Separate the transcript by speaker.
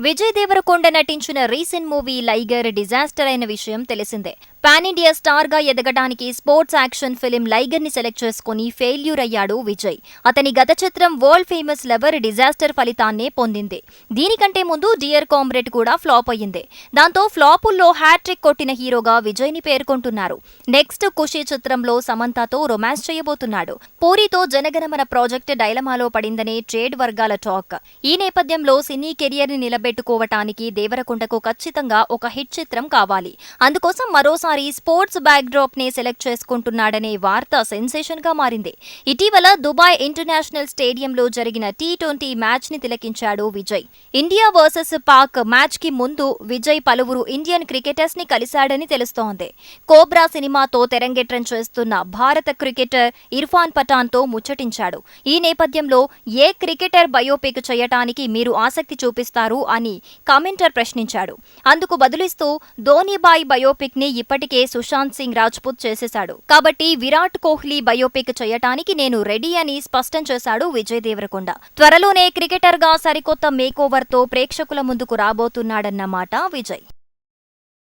Speaker 1: విజయ్ దేవరకొండ నటించిన recent movie లైగర్ disaster అయిన విషయం తెలిసిందే. పాన్ ఇండియా స్టార్గా ఎదగడానికి స్పోర్ట్స్ యాక్షన్ ఫిలిం లైగర్ని సెలెక్ట్ చేసుకుని ఫెయిల్యూర్ అయ్యాడు విజయ్. అతని గత చిత్రం వరల్డ్ ఫేమస్ లెవర్ డిజాస్టర్ ఫలితాన్నే పొందింది. దీనికంటే ముందు డియర్ కామ్రేడ్ కూడా ఫ్లాప్ అయ్యింది. దాంతో ఫ్లాపుల్లో హ్యాట్రిక్ కొట్టిన హీరోగా విజయ్ని పేర్కొంటున్నారు. నెక్స్ట్ ఖుషి చిత్రంలో సమంతతో రొమాన్స్ చేయబోతున్నాడు. పూరితో జనగణమన ప్రాజెక్ట్ డైలమాలో పడిందనే ట్రేడ్ వర్గాల టాక్. ఈ నేపథ్యంలో సినీ కెరియర్ని నిలబెట్టుకోవటానికి దేవరకొండకు ఖచ్చితంగా ఒక హిట్ చిత్రం కావాలి. అందుకోసం మరోసారి స్పోర్ట్స్ బ్యాక్ డ్రాప్ని సెలెక్ట్ చేసుకుంటున్నాడనే వార్త సెన్సేషన్గా మారింది. ఇటీవల దుబాయ్ ఇంటర్నేషనల్ స్టేడియంలో జరిగిన టీ ట్వంటీ మ్యాచ్ని తిలకించాడు విజయ్. ఇండియా వర్సెస్ పాక్ మ్యాచ్కి ముందు విజయ్ పలువురు ఇండియన్ క్రికెటర్స్ని కలిశాడని తెలుస్తోంది. కోబ్రా సినిమాతో తెరంగేట్రం చేస్తున్న భారత క్రికెటర్ ఇర్ఫాన్ పఠాన్తో ముచ్చటించాడు. ఈ నేపథ్యంలో ఏ క్రికెటర్ బయోపిక్ చేయటానికి మీరు ఆసక్తి చూపిస్తారు అని కామెంటర్ ప్రశ్నించాడు. అందుకు బదులిస్తూ ధోనీబాయ్ బయోపిక్ని ఇప్పటి ఇప్పటికే సుశాంత్ సింగ్ రాజ్పుత్ చేసేశాడు. కాబట్టి విరాట్ కోహ్లీ బయోపిక్ చేయటానికి నేను రెడీ అని స్పష్టం చేశాడు విజయ్ దేవరకొండ. త్వరలోనే క్రికెటర్గా సరికొత్త మేకోవర్తో ప్రేక్షకుల ముందుకు రాబోతున్నాడన్నమాట విజయ్.